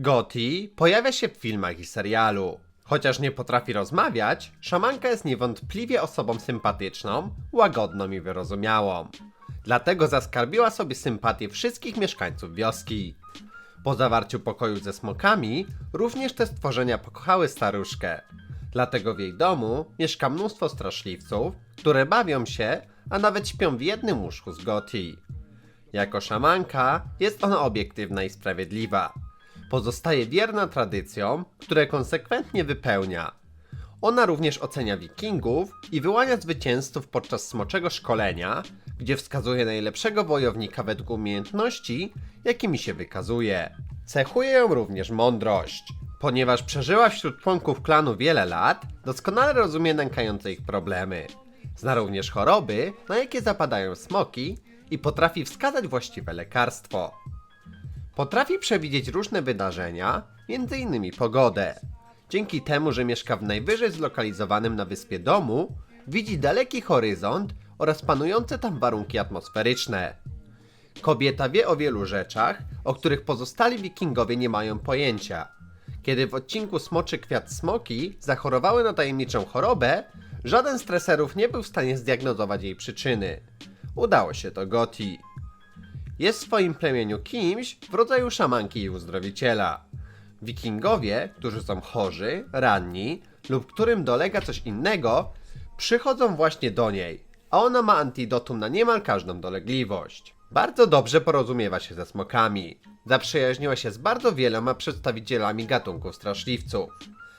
Goti pojawia się w filmach i serialu. Chociaż nie potrafi rozmawiać, szamanka jest niewątpliwie osobą sympatyczną, łagodną i wyrozumiałą. Dlatego zaskarbiła sobie sympatię wszystkich mieszkańców wioski. Po zawarciu pokoju ze smokami, również te stworzenia pokochały staruszkę. Dlatego w jej domu mieszka mnóstwo straszliwców, które bawią się, a nawet śpią w jednym łóżku z Goti. Jako szamanka jest ona obiektywna i sprawiedliwa. Pozostaje wierna tradycjom, które konsekwentnie wypełnia. Ona również ocenia wikingów i wyłania zwycięzców podczas smoczego szkolenia, gdzie wskazuje najlepszego wojownika według umiejętności, jakimi się wykazuje. Cechuje ją również mądrość. Ponieważ przeżyła wśród członków klanu wiele lat, doskonale rozumie nękające ich problemy. Zna również choroby, na jakie zapadają smoki i potrafi wskazać właściwe lekarstwo. Potrafi przewidzieć różne wydarzenia, m.in. pogodę. Dzięki temu, że mieszka w najwyżej zlokalizowanym na wyspie domu, widzi daleki horyzont oraz panujące tam warunki atmosferyczne. Kobieta wie o wielu rzeczach, o których pozostali wikingowie nie mają pojęcia. Kiedy w odcinku Smoczy Kwiat Smoki zachorowały na tajemniczą chorobę, żaden z treserów nie był w stanie zdiagnozować jej przyczyny. Udało się to Goti. Jest w swoim plemieniu kimś w rodzaju szamanki i uzdrowiciela. Wikingowie, którzy są chorzy, ranni lub którym dolega coś innego, przychodzą właśnie do niej, a ona ma antidotum na niemal każdą dolegliwość. Bardzo dobrze porozumiewa się ze smokami. Zaprzyjaźniła się z bardzo wieloma przedstawicielami gatunków straszliwców.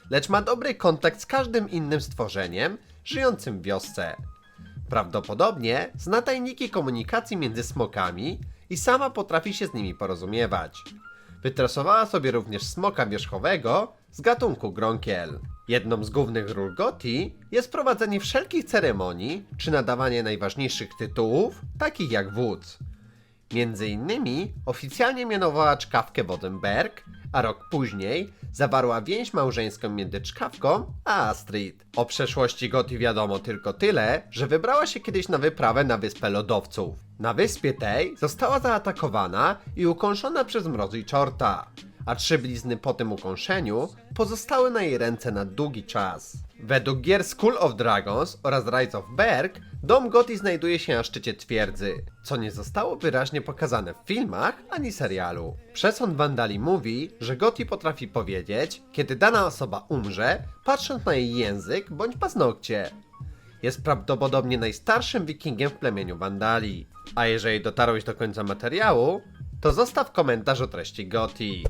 Lecz ma dobry kontakt z każdym innym stworzeniem żyjącym w wiosce. Prawdopodobnie zna tajniki komunikacji między smokami i sama potrafi się z nimi porozumiewać. Wytresowała sobie również smoka wierzchowego z gatunku Gronkiel. Jedną z głównych ról Goti jest prowadzenie wszelkich ceremonii czy nadawanie najważniejszych tytułów, takich jak wódz. Między innymi oficjalnie mianowała czkawkę Wodenberg, a rok później zawarła więź małżeńską między czkawką a Astrid. O przeszłości Goti wiadomo tylko tyle, że wybrała się kiedyś na wyprawę na wyspę lodowców. Na wyspie tej została zaatakowana i ukąszona przez mrozy i czorta, a trzy blizny po tym ukąszeniu pozostały na jej ręce na długi czas. Według gier School of Dragons oraz Rise of Berg, dom Goti znajduje się na szczycie twierdzy, co nie zostało wyraźnie pokazane w filmach ani serialu. Przesąd Wandali mówi, że Goti potrafi powiedzieć, kiedy dana osoba umrze, patrząc na jej język bądź paznokcie. Jest prawdopodobnie najstarszym wikingiem w plemieniu Wandali. A jeżeli dotarłeś do końca materiału, to zostaw komentarz o treści Goti.